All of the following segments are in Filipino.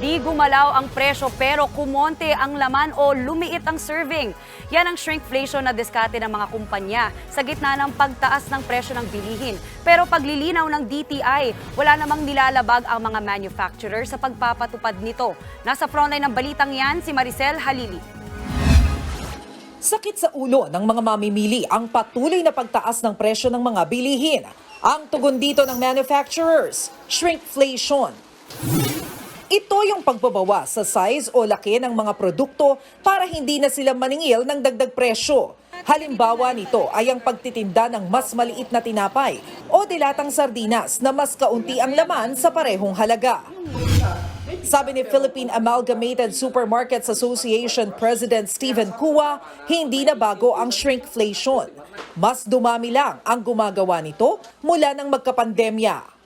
Di gumalaw ang presyo pero kumonte ang laman o lumiit ang serving. Yan ang shrinkflation na diskarte ng mga kumpanya sa gitna ng pagtaas ng presyo ng bilihin. Pero paglilinaw ng DTI, wala namang nilalabag ang mga manufacturer sa pagpapatupad nito. Nasa frontline ng balitang yan si Maricel Halili. Sakit sa ulo ng mga mamimili ang patuloy na pagtaas ng presyo ng mga bilihin. Ang tugon dito ng manufacturers, shrinkflation. Ito yung pagbabawa sa size o laki ng mga produkto para hindi na sila maningil ng dagdag presyo. Halimbawa nito ay ang pagtitinda ng mas maliit na tinapay o dilatang sardinas na mas kaunti ang laman sa parehong halaga. Sabi ni Philippine Amalgamated Supermarkets Association President Stephen Kua, hindi na bago ang shrinkflation. Mas dumami lang ang gumagawa nito mula nang magkapandemya.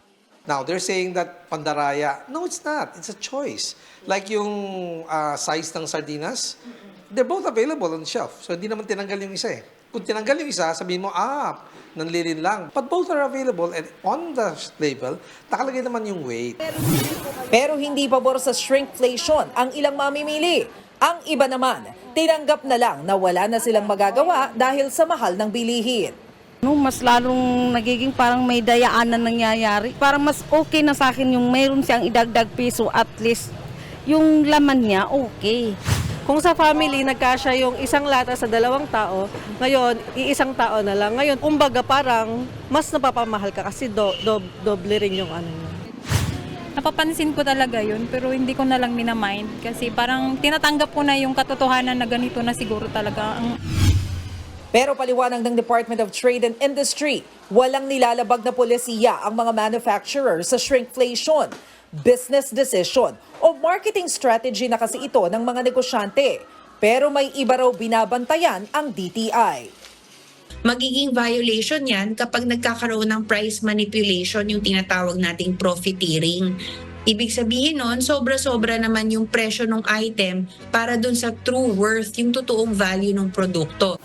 Now, they're saying that pandaraya. No, it's not. It's a choice. Like yung ah, size ng sardinas, they're both available on the shelf. So, hindi naman tinanggal yung isa eh. Kung tinanggal yung isa, sabihin mo, ah, nanlirin lang. But both are available and on the label, nakalagay naman yung weight. Pero hindi pabor sa shrinkflation ang ilang mamimili. Ang iba naman, tinanggap na lang na wala na silang magagawa dahil sa mahal ng bilihin. No, mas lalong nagiging parang may dayaan na nangyayari. Parang mas okay na sa akin yung mayroon siyang idagdag piso at least yung laman niya okay. Kung sa family, nagkasya yung isang lata sa dalawang tao, ngayon, iisang tao na lang. Ngayon, kumbaga parang mas napapamahal ka kasi do, do, doble rin yung ano yun. Napapansin ko talaga yun, pero hindi ko na lang minamind kasi parang tinatanggap ko na yung katotohanan na ganito na siguro talaga ang Pero paliwanag ng Department of Trade and Industry, walang nilalabag na polisiya ang mga manufacturer sa shrinkflation. Business decision o marketing strategy na kasi ito ng mga negosyante. Pero may iba raw binabantayan ang DTI. magiging violation yan kapag nagkakaroon ng price manipulation, yung tinatawag nating profiteering. Ibig sabihin nun, sobra-sobra naman yung presyo ng item para dun sa true worth, yung totoong value ng produkto.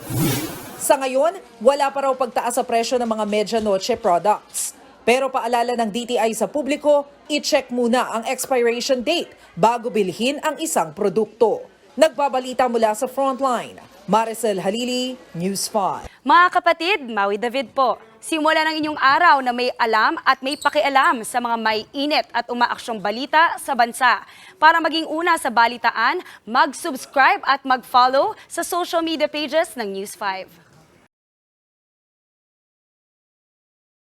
Sa ngayon, wala pa raw pagtaas sa presyo ng mga medianoche products. Pero paalala ng DTI sa publiko, i-check muna ang expiration date bago bilhin ang isang produkto. Nagbabalita mula sa Frontline, Maricel Halili, News 5. Mga kapatid, Maui David po. Simula ng inyong araw na may alam at may pakialam sa mga may init at umaaksyong balita sa bansa. Para maging una sa balitaan, mag-subscribe at mag-follow sa social media pages ng News 5.